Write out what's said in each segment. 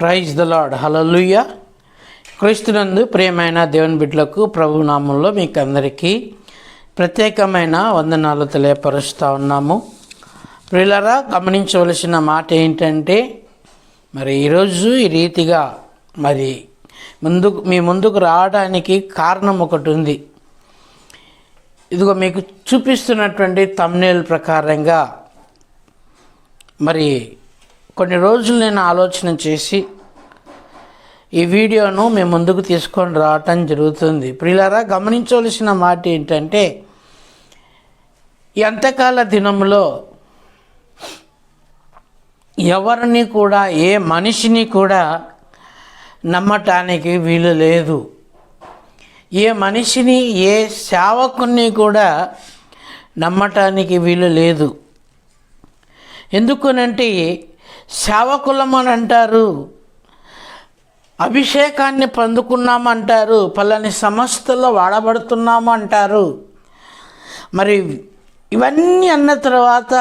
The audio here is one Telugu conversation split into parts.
ప్రైజ్ ద లాడ్ హలలుయ క్రీస్తునందు ప్రియమైన దేవుని బిడ్డలకు ప్రభు నామంలో మీకు అందరికీ ప్రత్యేకమైన వందనాలు తెలియపరుస్తూ ఉన్నాము. ప్రియులరా గమనించవలసిన మాట ఏంటంటే మరి ఈరోజు ఈ రీతిగా మరి ముందుకు మీ ముందుకు రావడానికి కారణం ఒకటి ఉంది. ఇదిగో మీకు చూపిస్తున్నటువంటి తమ్నేల్ ప్రకారంగా మరి కొన్ని రోజులు నేను ఆలోచన చేసి ఈ వీడియోను మేము ముందుకు తీసుకొని రావటం జరుగుతుంది. ప్రియులారా గమనించవలసిన మాట ఏంటంటే ఎంతకాల దినంలో ఎవరిని కూడా ఏ మనిషిని కూడా నమ్మటానికి వీలు లేదు. ఏ మనిషిని ఏ సేవకుని కూడా నమ్మటానికి వీలు లేదు. ఎందుకునంటే సేవకులం అని అంటారు అభిషేకాన్ని పొందుకున్నామంటారు. పలాని సంస్థలో వాడబడుతున్నాము అంటారు మరి ఇవన్నీ అన్న తర్వాత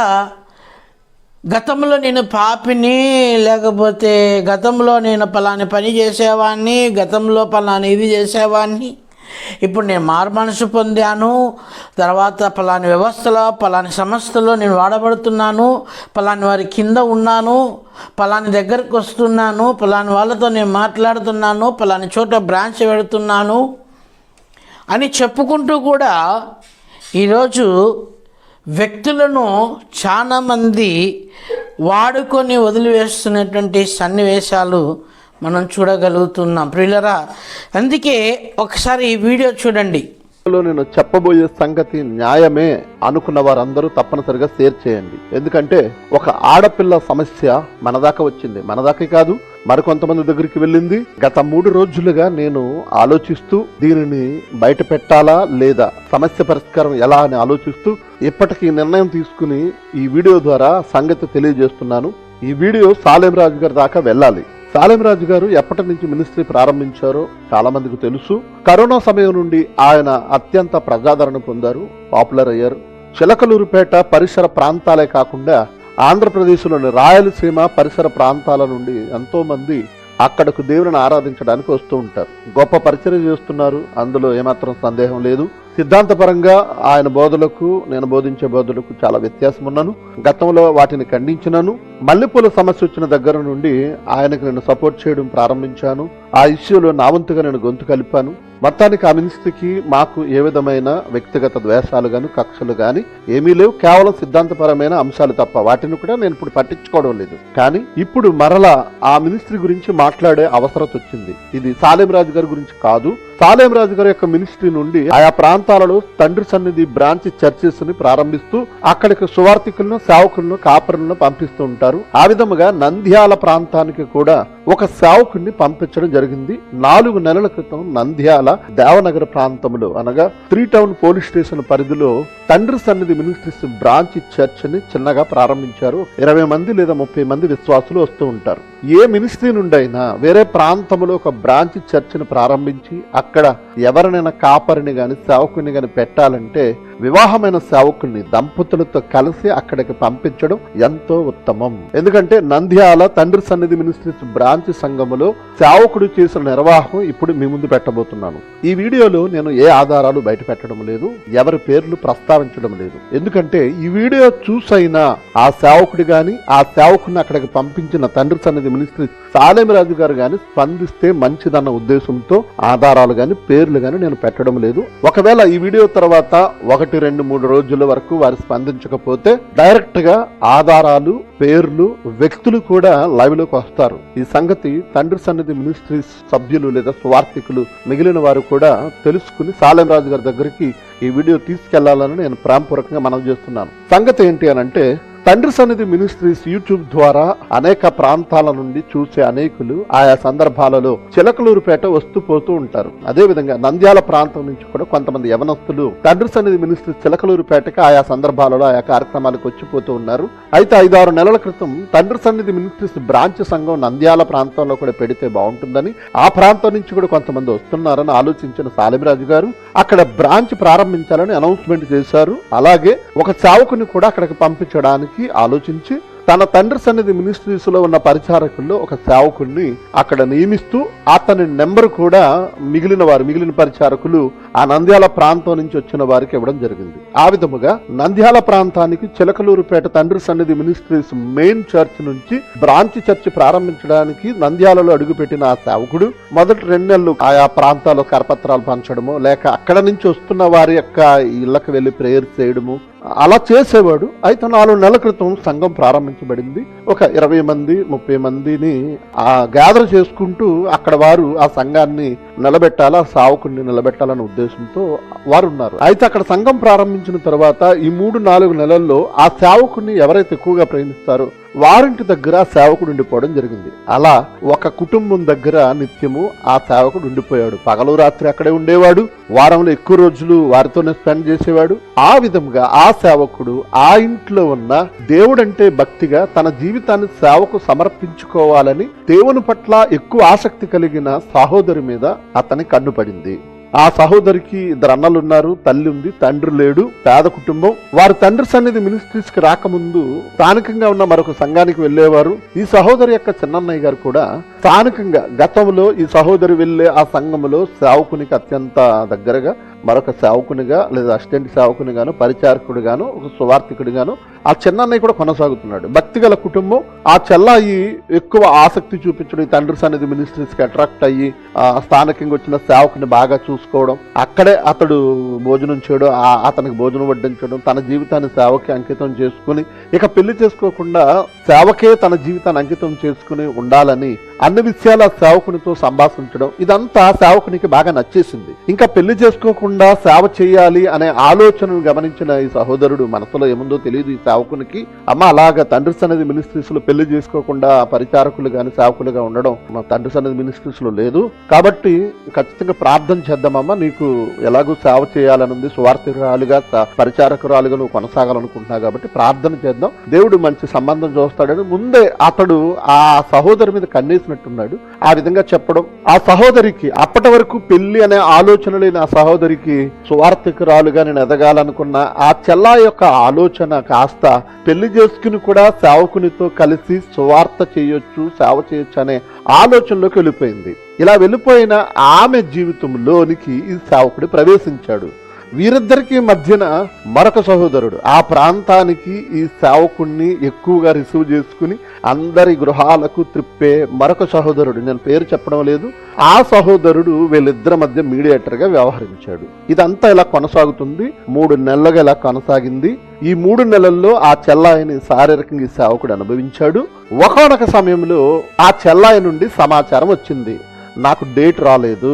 గతంలో నేను పాపిని లేకపోతే గతంలో నేను పలాని పని చేసేవాడిని గతంలో పలాని ఇది చేసేవాడిని ఇప్పుడు నేను మారు మనసు పొందాను తర్వాత పలాని వ్యవస్థలో పలాని సంస్థలో నేను వాడబడుతున్నాను పలాని వారి కింద ఉన్నాను పలాని దగ్గరకు వస్తున్నాను పలాని వాళ్ళతో నేను మాట్లాడుతున్నాను పలాని చోట బ్రాంచ్ పెడుతున్నాను అని చెప్పుకుంటూ కూడా ఈరోజు వ్యక్తులను చాలామంది వాడుకొని వదిలివేస్తున్నటువంటి సన్నివేశాలు మనం చూడగలుగుతున్నాం. ప్రియులరా అందుకే ఒకసారి ఈ వీడియో చూడండి. నేను చెప్పబోయే సంగతి న్యాయమే అనుకున్న వారందరూ తప్పనిసరిగా షేర్ చేయండి. ఎందుకంటే ఒక ఆడపిల్ల సమస్య మనదాకా వచ్చింది. మనదాకే కాదు మరికొంతమంది దగ్గరికి వెళ్ళింది. గత మూడు రోజులుగా నేను ఆలోచిస్తూ దీనిని బయట పెట్టాలా లేదా సమస్య పరిష్కారం ఎలా అని ఆలోచిస్తూ ఇప్పటికీ నిర్ణయం తీసుకుని ఈ వీడియో ద్వారా సంగతి తెలియజేస్తున్నాను. ఈ వీడియో సాలేం రాజు గారి దాకా వెళ్ళాలి. సాలెంరాజు గారు ఎప్పటి నుంచి మినిస్ట్రీ ప్రారంభించారో చాలా మందికి తెలుసు. కరోనా సమయం నుండి ఆయన అత్యంత ప్రజాదరణ పొందారు పాపులర్ అయ్యారు. చిలకలూరుపేట పరిసర ప్రాంతాలే కాకుండా ఆంధ్రప్రదేశ్లోని రాయలసీమ పరిసర ప్రాంతాల నుండి ఎంతో మంది అక్కడకు దేవుని ఆరాధించడానికి వస్తూ ఉంటారు. గొప్ప పరిచయం చేస్తున్నారు. అందులో ఏమాత్రం సందేహం లేదు. సిద్ధాంతపరంగా ఆయన బోధలకు నేను బోధించే బోధలకు చాలా వ్యత్యాసం ఉన్నాను గతంలో వాటిని ఖండించినాను. మల్లెపూల సమస్య వచ్చిన దగ్గర నుండి ఆయనకు నేను సపోర్ట్ చేయడం ప్రారంభించాను. ఆ ఇష్యూలో నా వంతుగా నేను గొంతు కలిపాను. మొత్తానికి ఆ మినిస్ట్రీకి మాకు ఏ విధమైన వ్యక్తిగత ద్వేషాలు గాని కక్షలు గాని ఏమీ లేవు. కేవలం సిద్ధాంతపరమైన అంశాలు తప్ప వాటిని కూడా నేను ఇప్పుడు పట్టించుకోవడం లేదు. కానీ ఇప్పుడు మరలా ఆ మినిస్ట్రీ గురించి మాట్లాడే అవసరం వచ్చింది. ఇది సాలేం రాజు గారి గురించి కాదు. సాలేం రాజు గారి యొక్క మినిస్ట్రీ నుండి ఆయా ప్రాంతాలలో తండ్రి సన్నిధి బ్రాంచ్ చర్చెస్ని ప్రారంభిస్తూ అక్కడికి సువార్థికులను సేవకులను కాపరులను పంపిస్తూ ఉంటారు. ఆ విధముగా నంద్యాల ప్రాంతానికి కూడా ఒక సేవకుడిని పంపించడం జరిగింది. నాలుగు నెలల క్రితం నంద్యాల దేవనగర ప్రాంతంలో అనగా త్రీ టౌన్ పోలీస్ స్టేషన్ పరిధిలో తండ్రి సన్నిధి మినిస్ట్రీస్ బ్రాంచ్ చర్చ్ని చిన్నగా ప్రారంభించారు. ఇరవై మంది లేదా ముప్పై మంది విశ్వాసులు వస్తూ ఉంటారు. ఏ మినిస్ట్రీ నుండి అయినా వేరే ప్రాంతంలో ఒక బ్రాంచ్ చర్చిని ప్రారంభించి అక్కడ ఎవరినైనా కాపరిని గాని సేవకుని గాని పెట్టాలంటే వివాహమైన సేవకుల్ని దంపతులతో కలిసి అక్కడికి పంపించడం ఎంతో ఉత్తమం. ఎందుకంటే నంద్యాల తండ్రి సన్నిధి మినిస్ట్రీస్ బ్రాంచ్ సంఘములో సేవకుడు చేసిన నిర్వాహం ఇప్పుడు మీ ముందు పెట్టబోతున్నాను. ఈ వీడియోలో నేను ఏ ఆధారాలు బయట పెట్టడం లేదు ఎవరి పేర్లు ప్రస్తావించడం లేదు. ఎందుకంటే ఈ వీడియో చూసైనా ఆ సేవకుడు గాని ఆ సేవకుని అక్కడికి పంపించిన తండ్రి సన్నిధి మినిస్ట్రీ సాలేమిరాజు గారు గాని స్పందిస్తే మంచిదన్న ఉద్దేశంతో ఆధారాలు గాని పేర్లు గాని నేను పెట్టడం లేదు. ఒకవేళ ఈ వీడియో తర్వాత ఒకటి రెండు మూడు రోజుల వరకు వారు స్పందించకపోతే డైరెక్ట్గా ఆధారాలు పేర్లు వ్యక్తులు కూడా లైవ్లోకి వస్తారు. ఈ సంగతి తండ్రి సన్నిధి మినిస్ట్రీస్ సభ్యులు లేదా స్వార్థికులు మిగిలిన వారు కూడా తెలుసుకుని సాలెం రాజు గారి దగ్గరికి ఈ వీడియో తీసుకెళ్ళాలని నేను ప్రాంపూర్వకంగా మనం చేస్తున్నాను. సంగతి ఏంటి అని అంటే తండ్రి సన్నిధి మినిస్ట్రీస్ యూట్యూబ్ ద్వారా అనేక ప్రాంతాల నుండి చూసే అనేకులు ఆయా సందర్భాలలో చిలకలూరుపేట వస్తూ పోతూ ఉంటారు. అదే విధంగా నంద్యాల ప్రాంతం నుంచి కూడా కొంతమంది యవనస్తులు తండ్రి సన్నిధి మినిస్ట్రీస్ చిలకలూరుపేటకి ఆయా సందర్భాలలో ఆయా కార్యక్రమాలకు వచ్చిపోతూ ఉన్నారు. అయితే ఐదారు నెలల క్రితం తండ్రి సన్నిధి మినిస్ట్రీస్ బ్రాంచ్ సంఘం నంద్యాల ప్రాంతంలో కూడా పెడితే బాగుంటుందని ఆ ప్రాంతం నుంచి కూడా కొంతమంది వస్తున్నారని ఆలోచించిన సాలిమిరాజు గారు అక్కడ బ్రాంచ్ ప్రారంభించాలని అనౌన్స్మెంట్ చేశారు. అలాగే ఒక చావుకుని కూడా అక్కడికి పంపించడానికి ఆలోచించి తన తండ్రి సన్నిధి మినిస్ట్రీస్లో ఉన్న పరిచారకుల్లో ఒక సేవకుడిని అక్కడ నియమిస్తూ అతని నెంబర్ కూడా మిగిలిన వారు మిగిలిన పరిచారకులు ఆ నంద్యాల ప్రాంతం నుంచి వచ్చిన వారికి ఇవ్వడం జరిగింది. ఆ విధముగా నంద్యాల ప్రాంతానికి Chilakaluripet Tandri Sannidhi ministries main church నుంచి బ్రాంచ్ చర్చ్ ప్రారంభించడానికి నంద్యాలలో అడుగుపెట్టిన ఆ సేవకుడు మొదటి రెండు నెలలు ఆయా ప్రాంతాల్లో కరపత్రాలు పంచడము లేక అక్కడ నుంచి వస్తున్న వారి యొక్క ఇళ్ళకు వెళ్ళి ప్రేయర్ చేయడము అలా చేసేవాడు. అయితే నాలుగు నెలల క్రితం సంఘం ప్రారంభించబడింది. ఒక ఇరవై మంది ముప్పై మందిని ఆ గ్యాదర్ చేసుకుంటూ అక్కడ వారు ఆ సంఘాన్ని నిలబెట్టాలా సావుకుని నిలబెట్టాలనే ఉద్దేశంతో వారు ఉన్నారు అయితే అక్కడ సంఘం ప్రారంభించిన తర్వాత ఈ మూడు నాలుగు నెలల్లో ఆ సేవకుని ఎవరైతే ఎక్కువగా ప్రేమిస్తారో వారింటి దగ్గర సేవకుడు ఉండిపోవడం జరిగింది. అలా ఒక కుటుంబం దగ్గర నిత్యము ఆ సేవకుడు ఉండిపోయాడు. పగలు రాత్రి అక్కడే ఉండేవాడు. వారంలో ఎక్కువ రోజులు వారితోనే స్పెండ్ చేసేవాడు. ఆ విధంగా ఆ సేవకుడు ఆ ఇంట్లో ఉన్న దేవుడంటే భక్తిగా తన జీవితాన్ని సేవకు సమర్పించుకోవాలని దేవుని పట్ల ఎక్కువ ఆసక్తి కలిగిన సహోదరి మీద అతని కన్ను పడింది. ఆ సహోదరికి ఇద్దరు అన్నలు ఉన్నారు తల్లి ఉంది తండ్రి లేడు పేద కుటుంబం. వారు తండ్రి సన్నిధి మినిస్ట్రీస్కి రాకముందు స్థానికంగా ఉన్న మరొక సంఘానికి వెళ్ళేవారు ఈ సహోదరి యొక్క చిన్నన్నయ్య గారు కూడా స్థానికంగా గతంలో ఈ సహోదరి వెళ్ళే ఆ సంఘములో సేవకునికి అత్యంత దగ్గరగా మరొక సేవకునిగా లేదా అసిస్టెంట్ సేవకునిగాను పరిచారకుడిగాను ఒక సువార్థికుడిగాను ఆ చిన్నన్నయ్య కూడా కొనసాగుతున్నాడు. భక్తి గల కుటుంబం. ఆ చెల్లాయి ఎక్కువ ఆసక్తి చూపించడం ఈ తండ్రి సన్నిధి మినిస్ట్రీస్కి అట్రాక్ట్ అయ్యి ఆ స్థానికంగా వచ్చిన సేవకుని బాగా చూసుకోవడం అక్కడే అతడు భోజనం చేయడం అతనికి భోజనం వడ్డించడం తన జీవితాన్ని సేవకి అంకితం చేసుకుని ఇక పెళ్ళి చేసుకోకుండా సేవకే తన జీవితాన్ని అంకితం చేసుకుని ఉండాలని అన్ని విషయాల సేవకునితో సంభాషించడం ఇదంతా సేవకునికి బాగా నచ్చేసింది. ఇంకా పెళ్ళి చేసుకోకుండా సేవ చేయాలి అనే ఆలోచనను గమనించిన ఈ సహోదరుడు మనసులో ఏముందో తెలియదు ఈ సేవకునికి. అమ్మ అలాగా తండ్రి సన్నిధి మినిస్ట్రీస్లో పెళ్ళి చేసుకోకుండా పరిచారకులు గాని సేవకులుగా ఉండడం మా తండ్రి సన్నిధి మినిస్ట్రీస్లో లేదు. కాబట్టి ఖచ్చితంగా ప్రార్థన చేద్దామమ్మా నీకు ఎలాగో సేవ చేయాలని ఉంది పరిచారకురాలుగా నువ్వు కొనసాగాలనుకుంటున్నావు కాబట్టి ప్రార్థన చేద్దాం. దేవుడు మంచి సంబంధం చూస్తాడని ముందే అతడు ఆ సహోదరి మీద చేసినట్టున్నాడు. ఆ విధంగా చెప్పడం ఆ సహోదరికి అప్పటి వరకు పెళ్ళి అనే ఆలోచన లేని ఆ సహోదరికి సువార్థికురాలుగా నేను ఎదగాలనుకున్న ఆ చెల్లా యొక్క ఆలోచన కాస్త పెళ్ళి చేసుకుని కూడా సేవకునితో కలిసి సువార్త చేయొచ్చు సేవ చేయొచ్చు అనే ఆలోచనలోకి వెళ్ళిపోయింది. ఇలా వెళ్ళిపోయిన ఆమె జీవితంలోనికి ఈ సేవకుడు ప్రవేశించాడు. వీరిద్దరికి మధ్యన మరొక సహోదరుడు. ఆ ప్రాంతానికి ఈ సేవకుణ్ణి ఎక్కువగా రిసీవ్ చేసుకుని అందరి గృహాలకు త్రిప్పే మరొక సహోదరుడు. నేను పేరు చెప్పడం లేదు. ఆ సహోదరుడు వీళ్ళిద్దరి మధ్య మీడియేటర్గా వ్యవహరించాడు. ఇదంతా ఇలా కొనసాగుతుంది? మూడు నెలలుగా ఇలా కొనసాగింది? ఈ మూడు నెలల్లో ఆ చెల్లాయిని శారీరకంగా ఈ సేవకుడు అనుభవించాడు. ఒకనొక సమయంలో ఆ చెల్లాయి నుండి సమాచారం వచ్చింది. నాకు డేట్ రాలేదు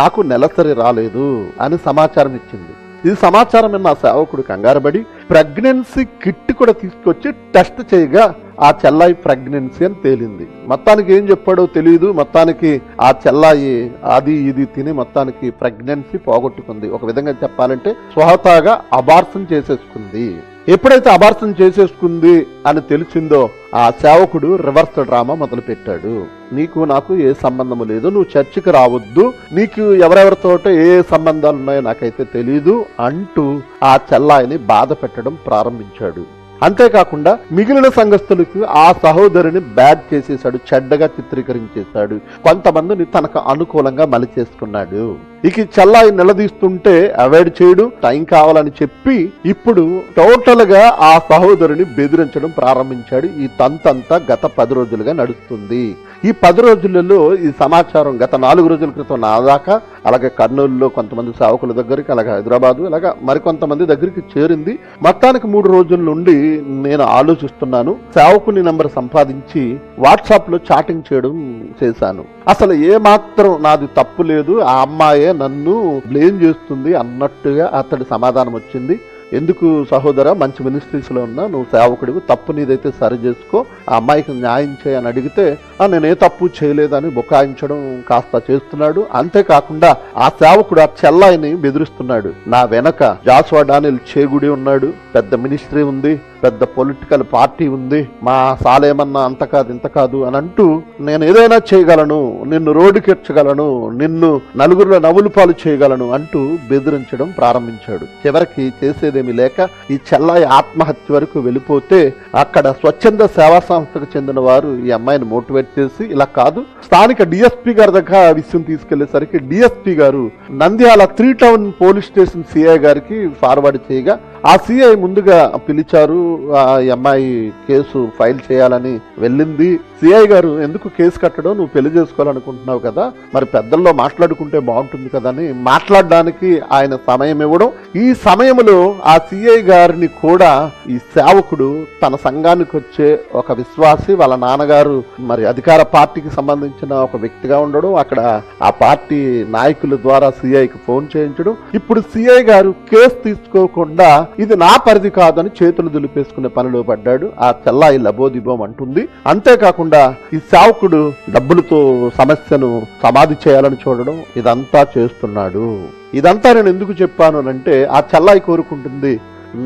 నాకు నెలసరి రాలేదు అని సమాచారం ఇచ్చింది. ఈ సమాచారం విన్న సేవకుడు కంగారబడి ప్రెగ్నెన్సీ కిట్ కూడా తీసుకొచ్చి టెస్ట్ చేయగా ఆ చెల్లాయి ప్రెగ్నెన్సీ అని తేలింది. మొత్తానికి ఏం చెప్పాడో తెలియదు మొత్తానికి ఆ చెల్లాయి అది ఇది తిని మొత్తానికి ప్రెగ్నెన్సీ పోగొట్టుకుంది. ఒక విధంగా చెప్పాలంటే స్వహతాగా అబార్సం చేసేసుకుంది. ఎప్పుడైతే అబార్సం చేసేసుకుంది అని తెలిసిందో ఆ సేవకుడు రివర్స్ డ్రామా మొదలు పెట్టాడు నీకు నాకు ఏ సంబంధము లేదు నువ్వు చర్చికి రావద్దు నీకు ఎవరెవరితోటో ఏ ఏ సంబంధాలు ఉన్నాయో నాకైతే తెలియదు అంటూ ఆ చెల్లాయిని బాధ పెట్టడం ప్రారంభించాడు. అంతేకాకుండా మిగిలిన సంఘస్థులకు ఆ సహోదరుని బ్యాడ్ చేసేశాడు చెడ్డగా చిత్రీకరించేశాడు. కొంతమందిని తనకు అనుకూలంగా మలిచేసుకున్నాడు. ఇక చల్లాయి నిలదీస్తుంటే అవాయిడ్ చేయడు టైం కావాలని చెప్పి ఇప్పుడు టోటల్గా ఆ సహోదరుని బెదిరించడం ప్రారంభించాడు. ఈ తంతంతా గత పది రోజులుగా నడుస్తుంది. ఈ పది రోజులలో ఈ సమాచారం గత నాలుగు రోజుల క్రితం నా దాకా అలాగే కర్నూలులో కొంతమంది సావకుల దగ్గరికి అలాగే హైదరాబాదు అలాగా మరికొంతమంది దగ్గరికి చేరింది. మొత్తానికి మూడు రోజుల నుండి నేను ఆలోచిస్తున్నాను. సేవకుని నెంబర్ సంపాదించి వాట్సాప్లో చాటింగ్ చేయడం చేశాను. అసలు ఏ మాత్రం నాది తప్పు లేదు. ఆ అమ్మాయి నన్ను బ్లేమ్ చేస్తుంది అన్నట్టుగా అతడి సమాధానం వచ్చింది. ఎందుకు సహోదర మంచి మినిస్ట్రీస్లో ఉన్నా నువ్వు సేవకుడివి తప్పు నీదైతే సరి చేసుకో ఆ అమ్మాయికి న్యాయం చేయని అడిగితే నేనే తప్పు చేయలేదని బుకాయించడం కాస్త చేస్తున్నాడు. అంతేకాకుండా ఆ సేవకుడు ఆ చెల్లాయిని బెదిరిస్తున్నాడు. నా వెనక జాస్వా డానిల్ చేగుడి ఉన్నాడు. పెద్ద మినిస్ట్రీ ఉంది. పెద్ద పొలిటికల్ పార్టీ ఉంది. మా సాలేమన్నా అంత కాదు ఇంత కాదు అని అంటూ నేను ఏదైనా చేయగలను నిన్ను రోడ్డుకెచ్చగలను నిన్ను నలుగురిలో నవ్వులు పాలు చేయగలను అంటూ బెదిరించడం ప్రారంభించాడు. చివరికి చేసేదేమీ లేక ఈ చెల్లాయి ఆత్మహత్య వరకు వెళ్ళిపోతే అక్కడ స్వచ్ఛంద సేవా సంస్థకు చెందిన వారు ఈ అమ్మాయిని మోటివేట్ చేసి ఇలా కాదు స్థానిక డిఎస్పీ గారి దగ్గర ఆ విషయం తీసుకెళ్ళేసరికి డిఎస్పీ గారు Nandyal three town police station CI గారికి ఫార్వర్డ్ చేయగా ఆ సిఐ ముందుగా పిలిచారు. ఆ అమ్మాయి కేసు ఫైల్ చేయాలని వెళ్ళింది. సిఐ గారు ఎందుకు కేసు కట్టడం? నువ్వు పెళ్ళి చేసుకోవాలనుకుంటున్నావు కదా. మరి పెద్దల్లో మాట్లాడుకుంటే బాగుంటుంది కదా అని మాట్లాడడానికి ఆయన సమయం ఇవ్వడం. ఈ సమయంలో ఆ సిఐ గారిని కూడా ఈ సేవకుడు తన సంఘానికి వచ్చే ఒక విశ్వాసి వాళ్ళ నాన్నగారు మరి అధికార పార్టీకి సంబంధించిన ఒక వ్యక్తిగా ఉండడం. అక్కడ ఆ పార్టీ నాయకుల ద్వారా సిఐకి ఫోన్ చేయించడం. ఇప్పుడు సిఐ గారు కేసు తీసుకోకుండా ఇది నా పరిధి కాదని చేతులు దులిపేసుకునే పనిలో పడ్డాడు. ఆ చెల్లాయి లబోదిబోం అంటుంది. అంతేకాకుండా ఈ సేవకుడు డబ్బులతో సమస్యను సమాధి చేయాలని చూడడం ఇదంతా చేస్తున్నాడు. ఇదంతా నేను ఎందుకు చెప్పాను అంటే ఆ చెల్లాయి కోరుకుంటుంది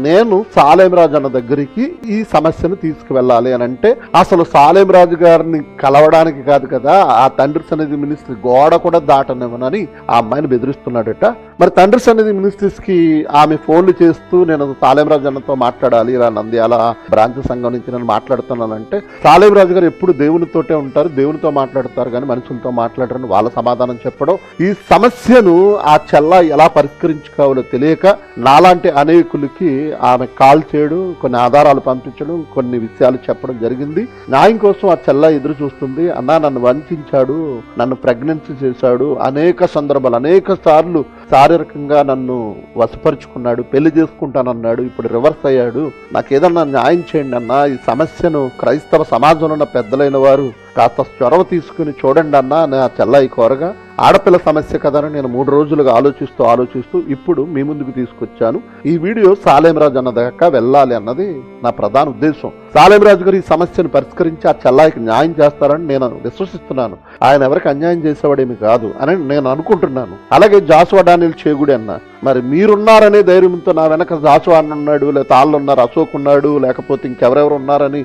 నేను సాలేమరాజు అన్న దగ్గరికి ఈ సమస్యను తీసుకువెళ్ళాలి అని అంటే అసలు సాలేమరాజు గారిని కలవడానికి కాదు కదా ఆ తండ్రి సన్నిధి మినిస్ట్రీ గోడ కూడా దాటనివ్వనని ఆ అమ్మాయిని బెదిరిస్తున్నాడట. మరి తండ్రి సన్నిధి మినిస్ట్రీస్కి ఆమె ఫోన్లు చేస్తూ నేను సాలేమరాజు అన్నతో మాట్లాడాలి ఇలా నంద్యాల బ్రాంచ్ సంఘం నుంచి నేను మాట్లాడుతున్నానంటే సాలేమరాజు గారు ఎప్పుడు దేవునితోటే ఉంటారు దేవునితో మాట్లాడతారు కానీ మనుషులతో మాట్లాడరని వాళ్ళ సమాధానం చెప్పడం ఈ సమస్యను ఆ చెల్ల ఎలా పరిష్కరించుకోవాలో తెలియక నాలాంటి అనేకులకి ఆమె కాల్ చేయడం కొన్ని ఆధారాలు పంపించడం కొన్ని విషయాలు చెప్పడం జరిగింది. న్యాయం కోసం ఆ చెల్ల ఎదురు చూస్తుంది అన్న నన్ను వంచాడు నన్ను ప్రెగ్నెన్సీ చేశాడు. అనేక సందర్భాలు అనేక సార్లు శారీరకంగా నన్ను వశపరుచుకున్నాడు పెళ్ళి చేసుకుంటానన్నాడు ఇప్పుడు రివర్స్ అయ్యాడు. నాకు ఏదన్నా న్యాయం చేయండి అన్నా ఈ సమస్యను క్రైస్తవ సమాజంలో ఉన్న పెద్దలైన వారు కాస్త చొరవ తీసుకుని చూడండి అన్నా నా చెల్లాయి కోరగా ఆడపిల్ల సమస్య కదని నేను మూడు రోజులుగా ఆలోచిస్తూ ఆలోచిస్తూ ఇప్పుడు మీ ముందుకు తీసుకొచ్చాను. ఈ వీడియో సాలేమరాజు అన్న దాకా వెళ్ళాలి అన్నది నా ప్రధాన ఉద్దేశం. సాలేమరాజు గారు ఈ సమస్యను పరిష్కరించి ఆ చెల్లాయికి న్యాయం చేస్తారని నేను విశ్వసిస్తున్నాను. ఆయన ఎవరికి అన్యాయం చేసేవాడేమి కాదు అని నేను అనుకుంటున్నాను. అలాగే జాసువా డానిల్ చేగుడి అన్న మరి మీరున్నారనే ధైర్యంతో నా వెనక జాసువా ఉన్నాడు లేకపోతే వాళ్ళు ఉన్నారు అశోక్ ఉన్నాడు లేకపోతే ఇంకెవరెవరు ఉన్నారని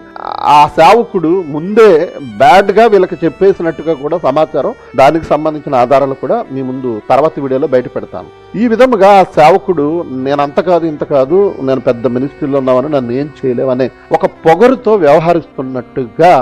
ఆ సేవకుడు ముందే బ్యాడ్గా వీళ్ళకి చెప్పేసినట్టుగా కూడా సమాచారం. దానికి సంబంధించిన ఆధారాలు కూడా మీ ముందు తర్వాత వీడియోలో బయట పెడతాను. ఈ విధముగా ఆ సేవకుడు నేను అంత కాదు ఇంత కాదు నేను పెద్ద మినిస్ట్రీలో ఉన్నామని నన్ను ఏం చేయలేవనే ఒక పొగరుతో వ్యవహరిస్తున్నట్టుగా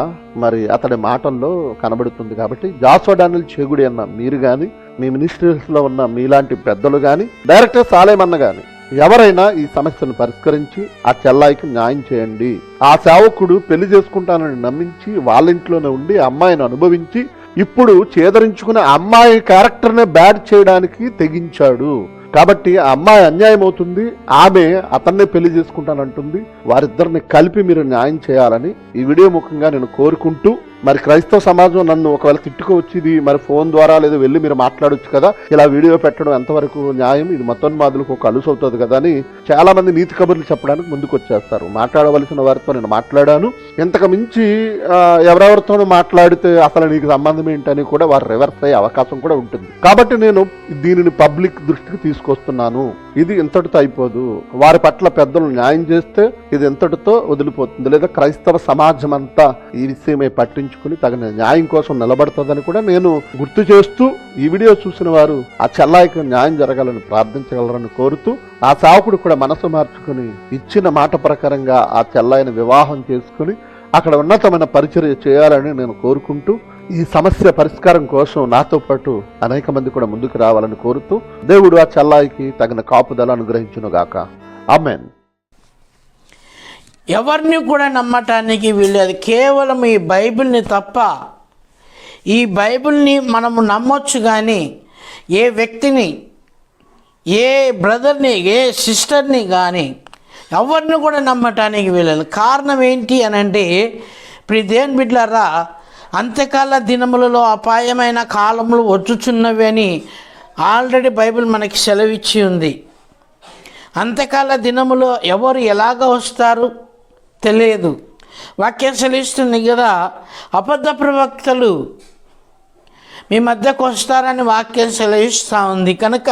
మరి అతడి మాటల్లో కనబడుతుంది. కాబట్టి జాస్వా డానిల్ చెగుడి అన్న మీరు కానీ మీ మినిస్ట్రీస్లో ఉన్న మీలాంటి పెద్దలు కానీ డైరెక్టర్ సాలేమన్న కానీ ఎవరైనా ఈ సమస్యను పరిష్కరించి ఆ చెల్లాయికి న్యాయం చేయండి. ఆ సేవకుడు పెళ్ళి చేసుకుంటానని నమ్మించి వాళ్ళ ఇంట్లోనే ఉండి అమ్మాయిని అనుభవించి ఇప్పుడు చేదరించుకునే అమ్మాయి క్యారెక్టర్నే బ్యాడ్ చేయడానికి తెగించాడు. కాబట్టి ఆ అమ్మాయి అన్యాయం అవుతుంది ఆమె అతన్నే పెళ్ళి చేసుకుంటానంటుంది వారిద్దరిని కలిపి మీరు న్యాయం చేయాలని ఈ వీడియో ముఖంగా నేను కోరుకుంటూ మరి క్రైస్తవ సమాజం నన్ను ఒకవేళ తిట్టుకోవచ్చు ఇది మరి ఫోన్ ద్వారా లేదా వెళ్ళి మీరు మాట్లాడొచ్చు కదా. ఇలా వీడియో పెట్టడం ఎంతవరకు న్యాయం? ఇది మతోన్మాదులకు ఒక అలుసు అవుతుంది కదా అని చాలా మంది నీతి కబుర్లు చెప్పడానికి ముందుకు వచ్చేస్తారు మాట్లాడవలసిన వారితో నేను మాట్లాడాను. ఇంతకు మించి ఎవరెవరితోనూ మాట్లాడితే అసలు నీకు సంబంధం ఏంటని కూడా వారు రివర్స్ అయ్యే అవకాశం కూడా ఉంటుంది. కాబట్టి నేను దీనిని పబ్లిక్ దృష్టికి తీసుకొస్తున్నాను. ఇది ఇంతటితో అయిపోదు. వారి పట్ల పెద్దలు న్యాయం చేస్తే ఇది ఎంతటితో వదిలిపోతుంది? లేదా క్రైస్తవ సమాజం అంతా ఈ విషయమై పట్టించుకుని తగిన న్యాయం కోసం నిలబడుతుందని కూడా నేను గుర్తు చేస్తూ ఈ వీడియో చూసిన వారు ఆ చెల్లాయికి న్యాయం జరగాలని ప్రార్థించగలరని కోరుతూ ఆ సావకుడు కూడా మనసు మార్చుకుని ఇచ్చిన మాట ప్రకారంగా ఆ చెల్లాయిని వివాహం చేసుకుని అక్కడ ఉన్నతమైన పరిచర్య చేయాలని నేను కోరుకుంటూ ఈ సమస్య పరిష్కారం కోసం నాతో పాటు అనేక మంది కూడా ముందుకు రావాలని కోరుతూ దేవుడు ఆ చెల్లాయికి తగిన కాపుదల అనుగ్రహించునుగాక. ఆమెన్. ఎవరిని కూడా నమ్మటానికి వీలేదు కేవలం ఈ బైబిల్ని తప్ప ఈ బైబిల్ని మనము నమ్మొచ్చు కానీ ఏ వ్యక్తిని ఏ బ్రదర్ని ఏ సిస్టర్ని కానీ ఎవరిని కూడా నమ్మటానికి వీలదు కారణం ఏంటి అని అంటే ఇప్పుడు దేని బిడ్లరా అంత్యకాల దినములలో అపాయమైన కాలములు వచ్చుచున్నవి అని ఆల్రెడీ బైబిల్ మనకి సెలవిచ్చి ఉంది. అంత్యకాల దినములో ఎవరు ఎలాగ వస్తారు? తెలియదు. వాక్యం సెలవిస్తుంది కదా అబద్ధ ప్రవక్తలు మీ మధ్యకు వస్తారని వాక్యం సెలవిస్తూ ఉంది. కనుక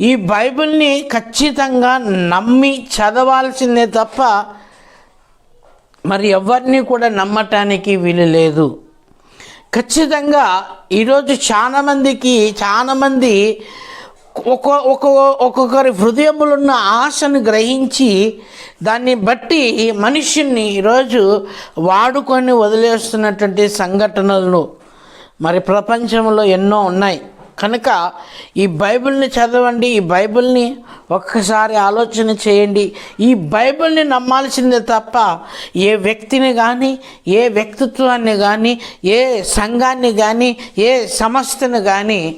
ఈ బైబిల్ని ఖచ్చితంగా నమ్మి చదవాల్సిందే తప్ప మరి ఎవరిని కూడా నమ్మటానికి వీలు లేదు. ఖచ్చితంగా ఈరోజు చాలామందికి చాలామంది ఒక ఒక ఒక్కొక్కరి హృదయములున్న ఆశను గ్రహించి దాన్ని బట్టి మనిషిని ఈరోజు వాడుకొని వదిలేస్తున్నటువంటి సంఘటనలను మరి ప్రపంచంలో ఎన్నో ఉన్నాయి. కనుక ఈ బైబిల్ని చదవండి ఈ బైబిల్ని ఒక్కసారి ఆలోచన చేయండి. ఈ బైబిల్ని నమ్మాల్సిందే తప్ప ఏ వ్యక్తిని కానీ ఏ వ్యక్తిత్వాన్ని కానీ ఏ సంఘాన్ని కానీ ఏ సంస్థను కానీ